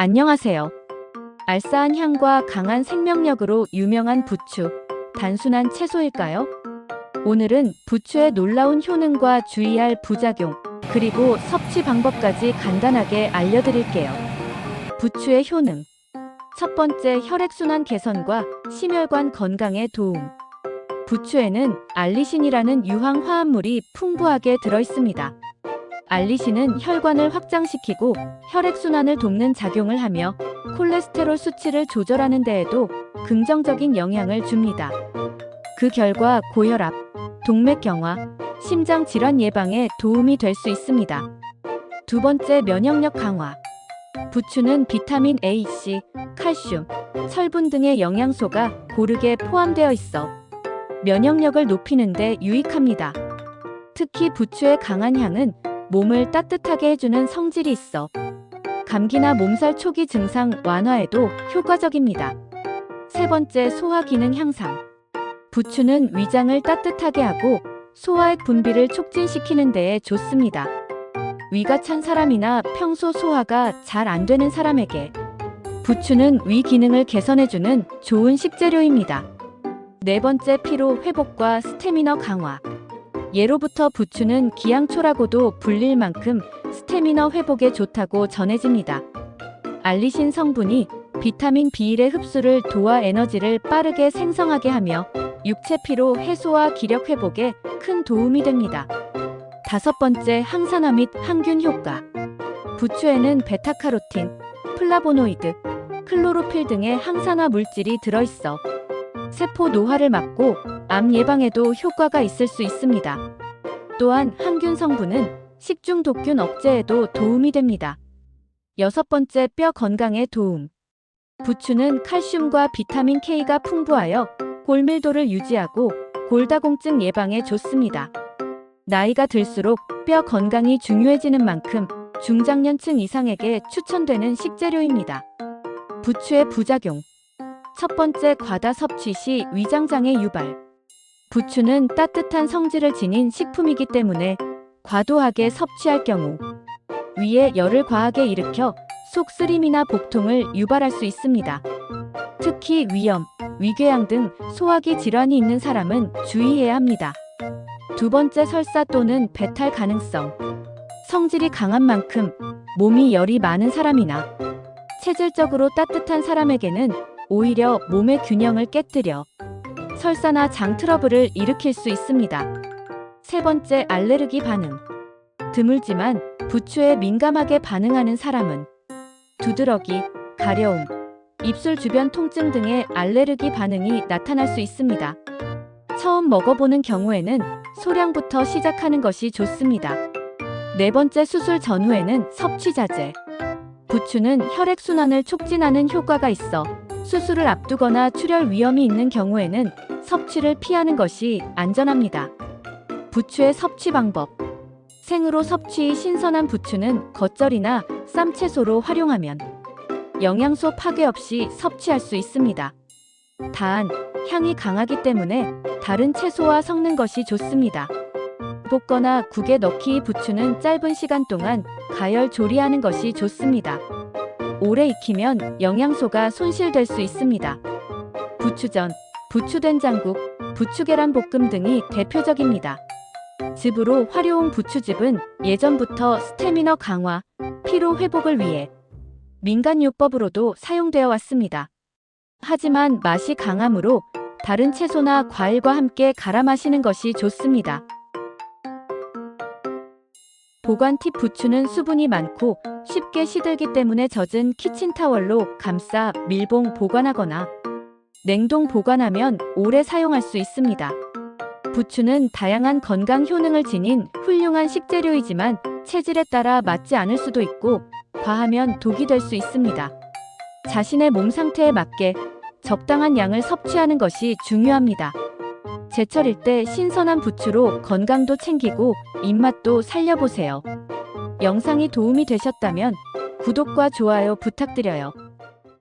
안녕하세요. 알싸한 향과 강한 생명력으로 유명한 부추. 단순한 채소일까요? 오늘은 부추의 놀라운 효능과 주의할 부작용, 그리고 섭취 방법까지 간단하게 알려드릴게요. 부추의 효능. 첫 번째, 혈액순환 개선과 심혈관 건강에 도움. 부추에는 알리신이라는 유황 화합물이 풍부하게 들어있습니다. 알리신은 혈관을 확장시키고 혈액순환을 돕는 작용을 하며 콜레스테롤 수치를 조절하는 데에도 긍정적인 영향을 줍니다. 그 결과 고혈압, 동맥경화, 심장 질환 예방에 도움이 될 수 있습니다. 두 번째 면역력 강화. 부추는 비타민 A, C, 칼슘, 철분 등의 영양소가 고르게 포함되어 있어 면역력을 높이는 데 유익합니다. 특히 부추의 강한 향은 몸을 따뜻하게 해주는 성질이 있어 감기나 몸살 초기 증상 완화에도 효과적입니다. 세 번째 소화 기능 향상. 부추는 위장을 따뜻하게 하고 소화액 분비를 촉진시키는 데에 좋습니다. 위가 찬 사람이나 평소 소화가 잘 안 되는 사람에게 부추는 위 기능을 개선해주는 좋은 식재료입니다. 네 번째 피로 회복과 스태미너 강화. 예로부터 부추는 기양초라고도 불릴 만큼 스태미너 회복에 좋다고 전해집니다. 알리신 성분이 비타민 B1의 흡수를 도와 에너지를 빠르게 생성하게 하며 육체 피로 해소와 기력 회복에 큰 도움이 됩니다. 다섯 번째 항산화 및 항균 효과. 부추에는 베타카로틴, 플라보노이드, 클로로필 등의 항산화 물질이 들어있어 세포 노화를 막고 암 예방에도 효과가 있을 수 있습니다. 또한 항균 성분은 식중 독균 억제에도 도움이 됩니다. 여섯 번째 뼈 건강에 도움. 부추는 칼슘과 비타민 K가 풍부하여 골밀도를 유지하고 골다공증 예방에 좋습니다. 나이가 들수록 뼈 건강이 중요해지는 만큼 중장년층 이상에게 추천되는 식재료입니다. 부추의 부작용. 첫 번째 과다 섭취 시 위장장애 유발. 부추는 따뜻한 성질을 지닌 식품이기 때문에 과도하게 섭취할 경우 위에 열을 과하게 일으켜 속 쓰림이나 복통을 유발할 수 있습니다. 특히 위염, 위궤양 등 소화기 질환이 있는 사람은 주의해야 합니다. 두 번째 설사 또는 배탈 가능성. 성질이 강한 만큼 몸이 열이 많은 사람이나 체질적으로 따뜻한 사람에게는 오히려 몸의 균형을 깨뜨려 설사나 장 트러블을 일으킬 수 있습니다. 세 번째 알레르기 반응. 드물지만 부추에 민감하게 반응하는 사람은 두드러기, 가려움, 입술 주변 통증 등의 알레르기 반응이 나타날 수 있습니다. 처음 먹어보는 경우에는 소량부터 시작하는 것이 좋습니다. 네 번째 수술 전후에는 섭취 자제. 부추는 혈액순환을 촉진하는 효과가 있어 수술을 앞두거나 출혈 위험이 있는 경우에는 섭취를 피하는 것이 안전합니다. 부추의 섭취 방법. 생으로 섭취 신선한 부추는 겉절이나 쌈채소로 활용하면 영양소 파괴 없이 섭취할 수 있습니다. 단, 향이 강하기 때문에 다른 채소와 섞는 것이 좋습니다. 볶거나 국에 넣기 부추는 짧은 시간 동안 가열 조리하는 것이 좋습니다. 오래 익히면 영양소가 손실될 수 있습니다. 부추전, 부추된장국, 부추계란 볶음 등이 대표적입니다. 즙으로 화려한 부추즙은 예전부터 스태미너 강화, 피로 회복을 위해 민간요법으로도 사용되어 왔습니다. 하지만 맛이 강하므로 다른 채소나 과일과 함께 갈아 마시는 것이 좋습니다. 보관 팁 부추는 수분이 많고 쉽게 시들기 때문에 젖은 키친타월로 감싸 밀봉 보관하거나 냉동 보관하면 오래 사용할 수 있습니다. 부추는 다양한 건강 효능을 지닌 훌륭한 식재료이지만 체질에 따라 맞지 않을 수도 있고 과하면 독이 될 수 있습니다. 자신의 몸 상태에 맞게 적당한 양을 섭취하는 것이 중요합니다. 제철일 때 신선한 부추로 건강도 챙기고 입맛도 살려보세요. 영상이 도움이 되셨다면 구독과 좋아요 부탁드려요.